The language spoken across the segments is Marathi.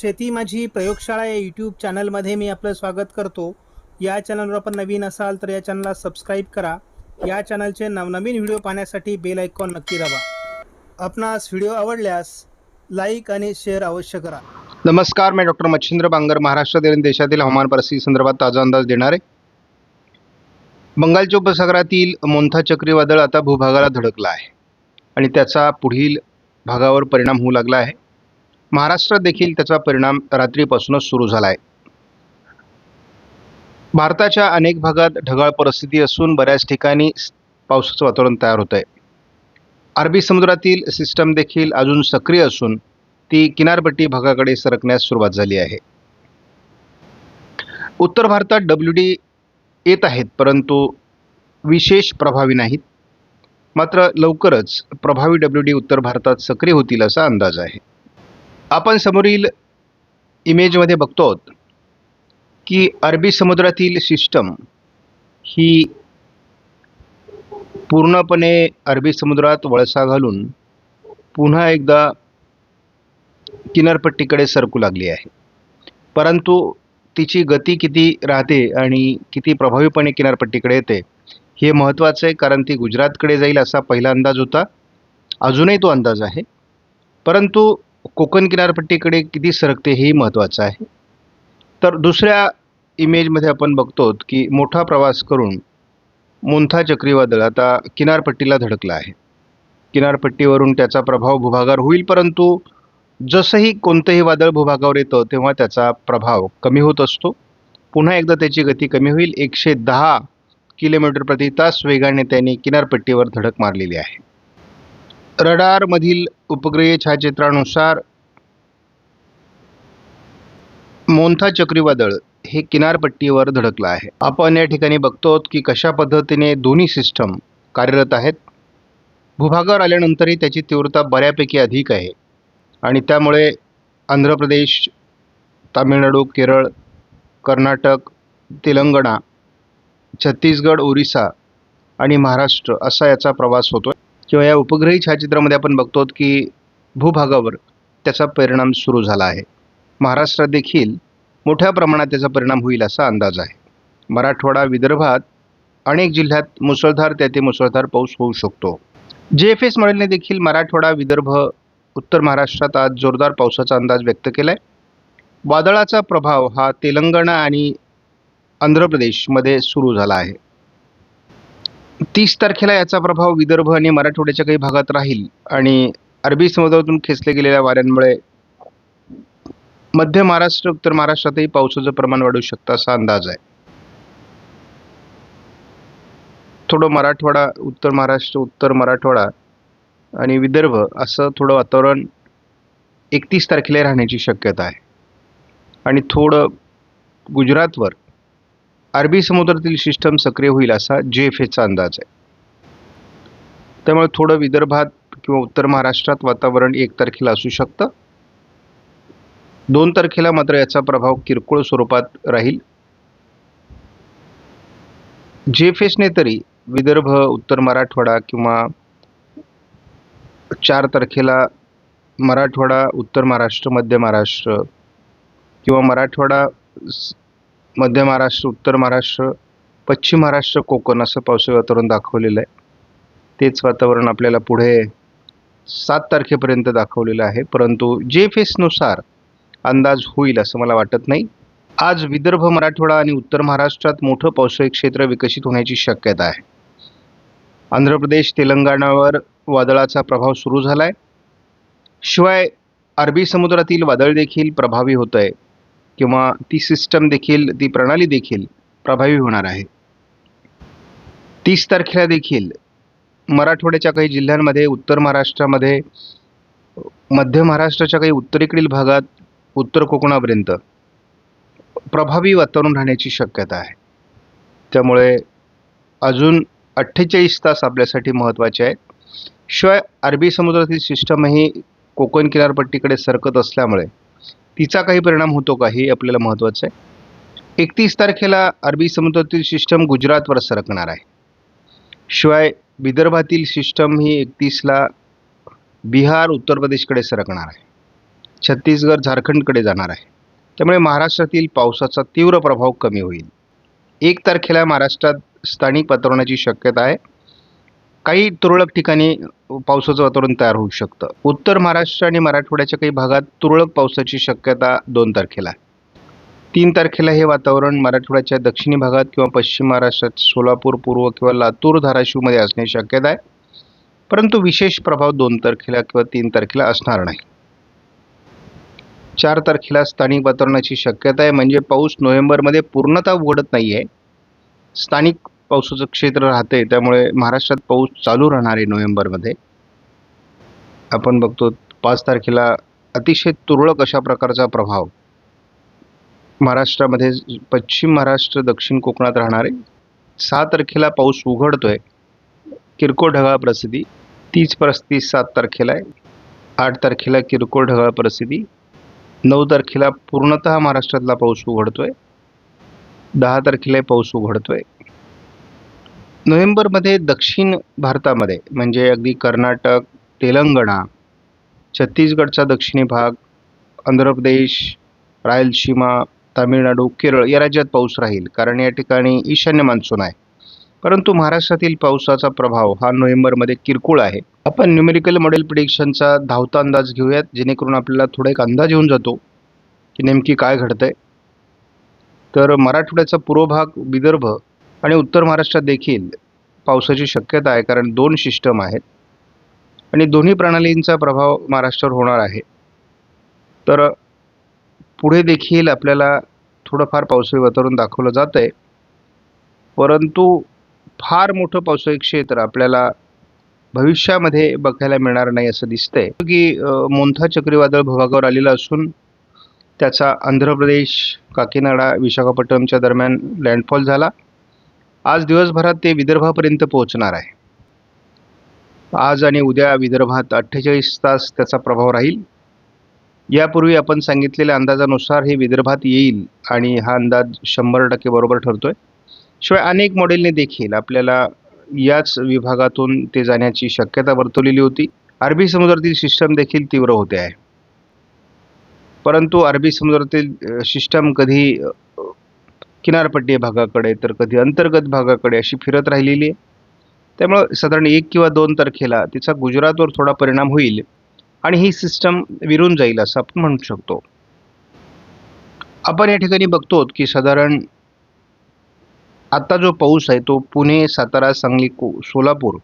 शेती माझी प्रयोगशाळा या यूट्यूब चॅनलमध्ये मी आपलं स्वागत करतो. या चॅनलवर आपण नवीन असाल तर या चॅनलला सबस्क्राईब करा. या चॅनलचे नवनवीन व्हिडिओ पाहण्यासाठी बेल आयकॉन नक्की दाबा. आपणास व्हिडिओ आवडल्यास लाईक आणि शेअर अवश्य करा. नमस्कार मी डॉक्टर मच्छिंद्र बांगर महाराष्ट्रातील आणि देशातील हवामान परिस्थिती संदर्भात ताजा अंदाज देणार आहे. बंगालच्या उपसागरातील मोंथा चक्रीवादळ आता भूभागाला धडकला आहे. आणि त्याचा पुढील भागावर परिणाम होऊ लागला आहे. महाराष्ट्रात देखील त्याचा परिणाम रात्रीपासूनच सुरू झाला आहे भारताच्या अनेक भागात ढगाळ परिस्थिती असून बऱ्याच ठिकाणी पावसाचं वातावरण तयार होत आहे अरबी समुद्रातील सिस्टम देखील अजून सक्रिय असून ती किनारपट्टी भागाकडे सरकण्यास सुरुवात झाली आहे. उत्तर भारतात डब्ल्यू डी येत आहेत परंतु विशेष प्रभावी नाहीत. मात्र लवकरच प्रभावी डब्ल्यू डी उत्तर भारतात सक्रिय होतील असा अंदाज आहे. आपण समोरील इमेजमध्ये बघतो आहोत की अरबी समुद्रातील सिस्टम ही पूर्णपणे अरबी समुद्रात वळसा घालून पुन्हा एकदा किनारपट्टीकडे सरकू लागली आहे. परंतु तिची गती किती राहते आणि किती प्रभावीपणे किनारपट्टीकडे येते हे महत्त्वाचं आहे कारण ती गुजरातकडे जाईल असा पहिला अंदाज होता. अजूनही तो अंदाज आहे. परंतु कोकण किनारपट्टीकडे किती सरकते हेही महत्त्वाचं आहे. तर दुसऱ्या इमेजमध्ये आपण बघतो की मोठा प्रवास करून मोंथा चक्रीवादळ आता किनारपट्टीला धडकलं आहे. किनारपट्टीवरून त्याचा प्रभाव भूभागावर होईल परंतु जसंही कोणतंही वादळ भूभागावर येतं तेव्हा त्याचा प्रभाव कमी होत असतो. पुन्हा एकदा त्याची गती कमी होईल. एकशे दहा किलोमीटर प्रति तास वेगाने त्यांनी किनारपट्टीवर धडक मारलेली आहे. रडारमधील उपग्रह छायाचित्रानुसार मोंथा चक्रीवादळ हे किनारपट्टीवर धडकलं आहे. आपण या ठिकाणी बघतो की कशा पद्धतीने दोन्ही सिस्टम कार्यरत आहेत. भूभागावर आल्यानंतरही त्याची तीव्रता बऱ्यापैकी अधिक आहे. आणि त्यामुळे आंध्र प्रदेश तामिळनाडू केरळ कर्नाटक तेलंगणा छत्तीसगड ओरिसा आणि महाराष्ट्र असा याचा प्रवास होतो किंवा या उपग्रही छायाचित्रामध्ये आपण बघतो की भूभागावर त्याचा परिणाम सुरू झाला आहे. महाराष्ट्रात देखील मोठ्या प्रमाणात त्याचा परिणाम होईल असा अंदाज आहे. मराठवाडा विदर्भात अनेक जिल्ह्यात मुसळधार त्या ते मुसळधार पाऊस होऊ शकतो. जे एफ एस मॉडेलने देखील मराठवाडा विदर्भ उत्तर महाराष्ट्रात आज जोरदार पावसाचा अंदाज व्यक्त केला आहे वादळाचा प्रभाव हा तेलंगणा आणि आंध्र प्रदेशमध्ये सुरू झाला आहे. तीस तारखेला याचा प्रभाव विदर्भ आणि मराठवाड्याच्या काही भागात राहील. आणि अरबी समुद्रातून खेचले गेलेल्या वाऱ्यांमुळे मध्य महाराष्ट्र उत्तर महाराष्ट्रातही पावसाचं प्रमाण वाढू शकतं असा अंदाज आहे. थोडं मराठवाडा उत्तर महाराष्ट्र उत्तर मराठवाडा आणि विदर्भ असं थोडं वातावरण एकतीस तारखेला राहण्याची शक्यता आहे. आणि थोडं गुजरातवर अरबी समुद्रातील सिस्टम सक्रिय होईल असा जे एफ एचा अंदाज आहे. त्यामुळे थोडं विदर्भात किंवा उत्तर महाराष्ट्रात वातावरण एक तारखेला असू शकतं. दोन तारखेला मात्र याचा प्रभाव किरकोळ स्वरूपात राहील. जे एफ एसने तरी विदर्भ उत्तर मराठवाडा किंवा चार तारखेला मराठवाडा उत्तर महाराष्ट्र मध्य महाराष्ट्र किंवा मराठवाडा मध्य महाराष्ट्र उत्तर महाराष्ट्र पश्चिम महाराष्ट्र कोकण असं पावसाळी वातावरण दाखवलेलं आहे. तेच वातावरण आपल्याला पुढे सात तारखेपर्यंत दाखवलेलं आहे. परंतु जे फेसनुसार अंदाज होईल असं मला वाटत नाही. आज विदर्भ मराठवाडा आणि उत्तर महाराष्ट्रात मोठं पावसाळी क्षेत्र विकसित होण्याची शक्यता आहे. आंध्र प्रदेश तेलंगणावर वादळाचा प्रभाव सुरू झाला आहे शिवाय अरबी समुद्रातील वादळ देखील प्रभावी होत आहे किंवा ती सिस्टम देखील ती प्रणाली देखील प्रभावी होणार आहे. तीस तारखेला देखील मराठवाड्याच्या काही जिल्ह्यांमध्ये उत्तर महाराष्ट्रामध्ये मध्य महाराष्ट्राच्या काही उत्तरेकडील भागात उत्तर कोकणापर्यंत प्रभावी वातावरण राहण्याची शक्यता आहे. त्यामुळे अजून अठ्ठेचाळीस तास आपल्यासाठी महत्त्वाचे आहेत. शिवाय अरबी समुद्रातील सिस्टमही कोकण किनारपट्टीकडे सरकत असल्यामुळे तिचा काही परिणाम होतो का? हे आपल्याला महत्त्वाचं आहे. एकतीस तारखेला अरबी समुद्रातील सिस्टम गुजरातवर सरकणार आहे. शिवाय विदर्भातील सिस्टम ही एकतीसला बिहार उत्तर प्रदेशकडे सरकणार आहे. छत्तीसगड झारखंडकडे जाणार आहे. त्यामुळे महाराष्ट्रातील पावसाचा तीव्र प्रभाव कमी होईल. एक तारखेला महाराष्ट्रात स्थानिक वातावरणाची शक्यता आहे. काही तुरळक ठिकाणी पावसाचं वातावरण तयार होऊ शकतं. उत्तर महाराष्ट्र आणि मराठवाड्याच्या काही भागात तुरळक पावसाची शक्यता दोन तारखेला आहे. तीन तारखेला हे वातावरण मराठवाड्याच्या दक्षिणी भागात किंवा पश्चिम महाराष्ट्रात सोलापूर पूर्व किंवा लातूर धाराशिवमध्ये असण्याची शक्यता आहे. परंतु विशेष प्रभाव दोन तारखेला किंवा तीन तारखेला असणार नाही. चार तारखेला स्थानिक वातावरणाची शक्यता आहे. म्हणजे पाऊस नोव्हेंबरमध्ये पूर्णतः उघडत नाही आहे स्थानिक पावसाचं क्षेत्र राहते त्यामुळे महाराष्ट्रात पाऊस चालू राहणार आहे नोव्हेंबरमध्ये. आपण बघतो पाच तारखेला अतिशय तुरळक अशा प्रकारचा प्रभाव महाराष्ट्रामध्ये पश्चिम महाराष्ट्र दक्षिण कोकणात राहणार आहे. सहा तारखेला पाऊस उघडतोय. किरकोळ ढगाळ परिस्थिती तीस परिस्थिती सात तारखेला आहे. आठ तारखेला किरकोळ ढगाळ परिस्थिती नऊ तारखेला पूर्णतः महाराष्ट्रातला पाऊस उघडतोय. दहा तारखेला पाऊस उघडतोय. नोव्हेंबरमध्ये दक्षिण भारतामध्ये म्हणजे अगदी कर्नाटक तेलंगणा छत्तीसगडचा दक्षिणी भाग आंध्र प्रदेश रायलसीमा तामिळनाडू केरळ या राज्यात पाऊस राहील. कारण या ठिकाणी ईशान्य मान्सून आहे. परंतु महाराष्ट्रातील पावसाचा प्रभाव हा नोव्हेंबरमध्ये किरकोळ आहे. आपण न्यूमेरिकल मॉडेल प्रिडिक्शनचा धावता अंदाज घेऊयात जेणेकरून आपल्याला थोडा एक अंदाज येऊन जातो की नेमकी काय घडतंय. तर मराठवाड्याचा पूर्व भाग विदर्भ आणि उत्तर महाराष्ट्रात देखील पावसाची शक्यता आहे कारण दोन सिस्टम आहेत. आणि दोन्ही प्रणालींचा प्रभाव महाराष्ट्रावर होणार आहे. तर पुढे देखील आपल्याला थोडंफार पावसाळी वातावरण दाखवलं जातं आहे परंतु फार मोठं पावसाळी क्षेत्र आपल्याला भविष्यामध्ये बघायला मिळणार नाही असं दिसतंय. की मोंथा चक्रीवादळ भूभागावर आलेलं असून त्याचा आंध्र प्रदेश काकीनाडा विशाखापट्टणमच्या दरम्यान लँडफॉल झाला. आज दिवसभरात ते विदर्भापर्यंत पोहोचणार आहे. आज आणि उद्या विदर्भात अठ्ठेचाळीस तास त्याचा प्रभाव राहील. यापूर्वी आपण सांगितलेल्या अंदाजानुसार हे विदर्भात येईल आणि हा अंदाज शंभर टक्के बरोबर ठरतोय. शिवाय अनेक मॉडेलने देखील आपल्याला याच विभागातून ते जाण्याची शक्यता वर्तवलेली होती. अरबी समुद्रातील सिस्टम देखील तीव्र होते आहे. परंतु अरबी समुद्रातील सिस्टम कधी किनारपट्टी भागाकडे तर कधी अंतर्गत भागाकडे अशी फिरत राहिलेली आहे. त्यामुळं साधारण एक किंवा दोन तारखेला तिचा गुजरातवर थोडा परिणाम होईल आणि ही सिस्टम विरून जाईल असं आपण म्हणू शकतो. आपण या ठिकाणी बघतो की साधारण आत्ता जो पाऊस आहे तो पुणे सातारा सांगली को सोलापूर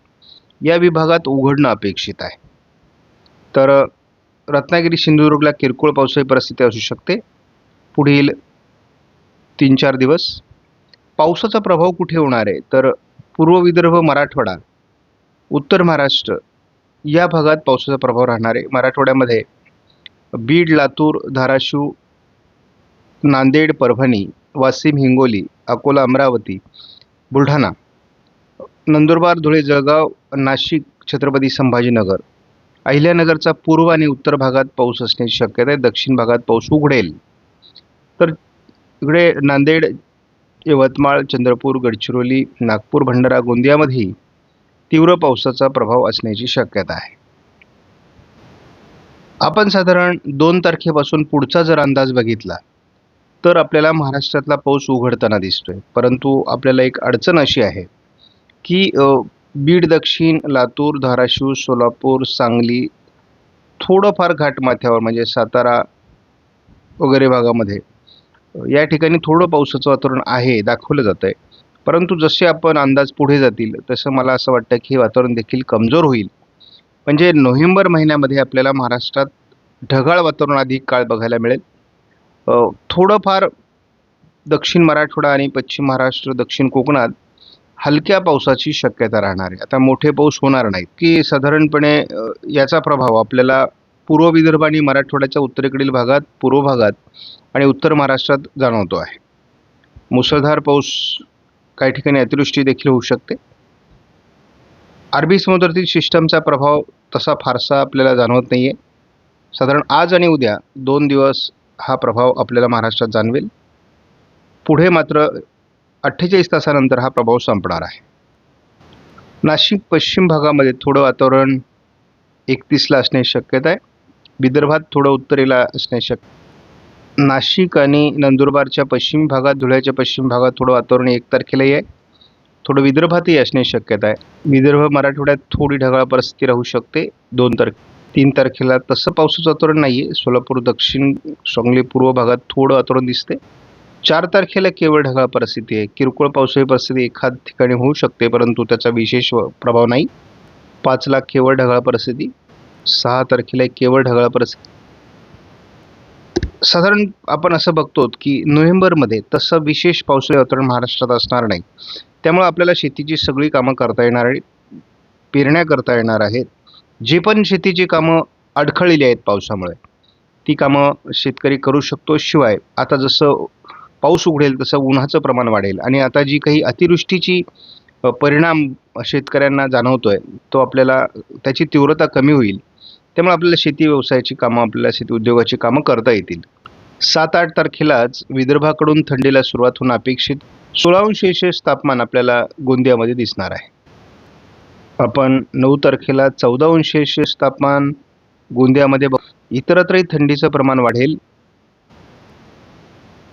या विभागात उघडणं अपेक्षित आहे. तर रत्नागिरी सिंधुदुर्गला किरकोळ पावसाची परिस्थिती असू शकते. पुढील तीन चार दिवस. पावसाचा प्रभाव कुठे होणार आहे? तर पूर्व विदर्भ मराठवाडा उत्तर महाराष्ट्र या भागात पावसाचा प्रभाव राहणार आहे. मराठवाड्यामध्ये बीड लातूर धाराशिव नांदेड परभणी वाशिम हिंगोली अकोला अमरावती बुलढाणा नंदुरबार धुळे जळगाव नाशिक छत्रपती संभाजीनगर. अहिल्यानगरचा पूर्व आणि उत्तर भागात पाऊस असण्याची शक्यता आहे. दक्षिण भागात पाऊस उघडेल. तर इकडे नांदेड यवतमाळ चंद्रपूर गडचिरोली नागपूर भंडारा गोंदियामध्येही तीव्र पावसाचा प्रभाव असण्याची शक्यता आहे. आपण साधारण दोन तारखेपासून पुढचा जर अंदाज बघितला तर आपल्याला महाराष्ट्रातला पाऊस उघडताना दिसतोय. परंतु आपल्याला एक अडचण अशी आहे की बीड दक्षिण लातूर धाराशिव सोलापूर सांगली थोडंफार घाटमाथ्यावर म्हणजे सातारा वगैरे भागामध्ये या ठिकाणी थोडं पावसाचं वातावरण आहे दाखवलं जातं आहे परंतु जसे आपण अंदाज पुढे जातील तसं मला असं वाटतं की हे वातावरण देखील कमजोर होईल. म्हणजे नोव्हेंबर महिन्यामध्ये आपल्याला महाराष्ट्रात ढगाळ वातावरण अधिक काळ बघायला मिळेल. थोडंफार दक्षिण मराठवाडा आणि पश्चिम महाराष्ट्र दक्षिण कोकणात हलक्या पावसाची शक्यता राहणार आहे. आता मोठे पाऊस होणार नाहीत की साधारणपणे याचा प्रभाव आपल्याला पूर्व विदर्भ आणि मराठवाड्याच्या उत्तरेकडील भागात पूर्व भागात आणि उत्तर महाराष्ट्रात जाणवतो आहे. मुसळधार पाऊस काही ठिकाणी अतिवृष्टी देखील होऊ शकते. अरबी समुद्रातील सिस्टमचा प्रभाव तसा फारसा आपल्याला जाणवत नाही आहे साधारण आज आणि उद्या दोन दिवस हा प्रभाव आपल्याला महाराष्ट्रात जाणवेल. पुढे मात्र अठ्ठेचाळीस तासानंतर हा प्रभाव संपणार आहे. नाशिक पश्चिम भागामध्ये थोडं वातावरण एकतीसला असण्याची शक्यता आहे. विदर्भात थोडं उत्तरेला असणे शक्य नाशिक आणि नंदुरबारच्या पश्चिम भागात धुळ्याच्या पश्चिम भागात थोडं वातावरण एक तारखेलाही आहे. थोडं विदर्भातही असण्याची शक्यता आहे. विदर्भ मराठवाड्यात थोडी ढगाळ परिस्थिती राहू शकते. दोन तारखे तीन तारखेला तसं पावसाचं वातावरण नाही आहे सोलापूर दक्षिण सांगली पूर्व भागात थोडं वातावरण दिसते. चार तारखेला केवळ ढगाळ परिस्थिती आहे. किरकोळ पावसाळी परिस्थिती एखाद ठिकाणी होऊ शकते परंतु त्याचा विशेष व- प्रभाव नाही. पाचला केवळ ढगाळ परिस्थिती. सहा तारखेला एक केवळ ढगाळ परिस्थिती. साधारण आपण असं बघतो की नोव्हेंबरमध्ये तसं विशेष पावसाळी वातावरण महाराष्ट्रात असणार नाही. त्यामुळे आपल्याला शेतीची सगळी कामं करता येणार आहेत पेरण्या करता येणार आहेत. जे पण शेतीची कामं अडखळलेली आहेत पावसामुळे ती कामं शेतकरी करू शकतो. शिवाय आता जसं पाऊस उघडेल तसं उन्हाचं प्रमाण वाढेल. आणि आता जी काही अतिवृष्टीची परिणाम शेतकऱ्यांना जाणवतोय तो आपल्याला त्याची तीव्रता कमी होईल. त्यामुळे आपल्याला शेती व्यवसायाची कामं आपल्याला शेती उद्योगाची कामं करता येतील. सात आठ तारखेलाच विदर्भाकडून थंडीला सुरुवात होणं अपेक्षित सोळा अंश तापमान आपल्याला गोंदियामध्ये दिसणार आहे. आपण नऊ तारखेला चौदा अंशेष तापमान गोंदियामध्ये बघ इतरत्रही थंडीचं प्रमाण वाढेल.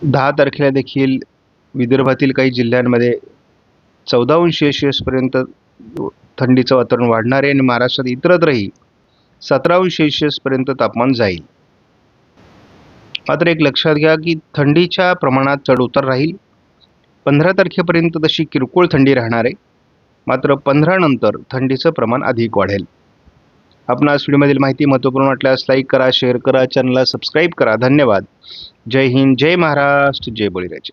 दहा तारखेला देखील विदर्भातील काही जिल्ह्यांमध्ये चौदा अंशेष पर्यंत थंडीचं वातावरण वाढणार आहे आणि महाराष्ट्रात इतरत्रही सतरा सेल्सिअसपर्यंत तापमान जाईल. मात्र एक लक्षात घ्या की थंडीच्या प्रमाणात चढउतार राहील. पंधरा तारखेपर्यंत तशी किरकोळ थंडी राहणार आहे. मात्र पंधरा नंतर थंडीचं प्रमाण अधिक वाढेल. आपणास व्हिडिओमधील माहिती महत्त्वपूर्ण वाटल्यास लाईक करा शेअर करा चॅनलला सबस्क्राईब करा. धन्यवाद. जय हिंद जय महाराष्ट्र जय बळीराजे.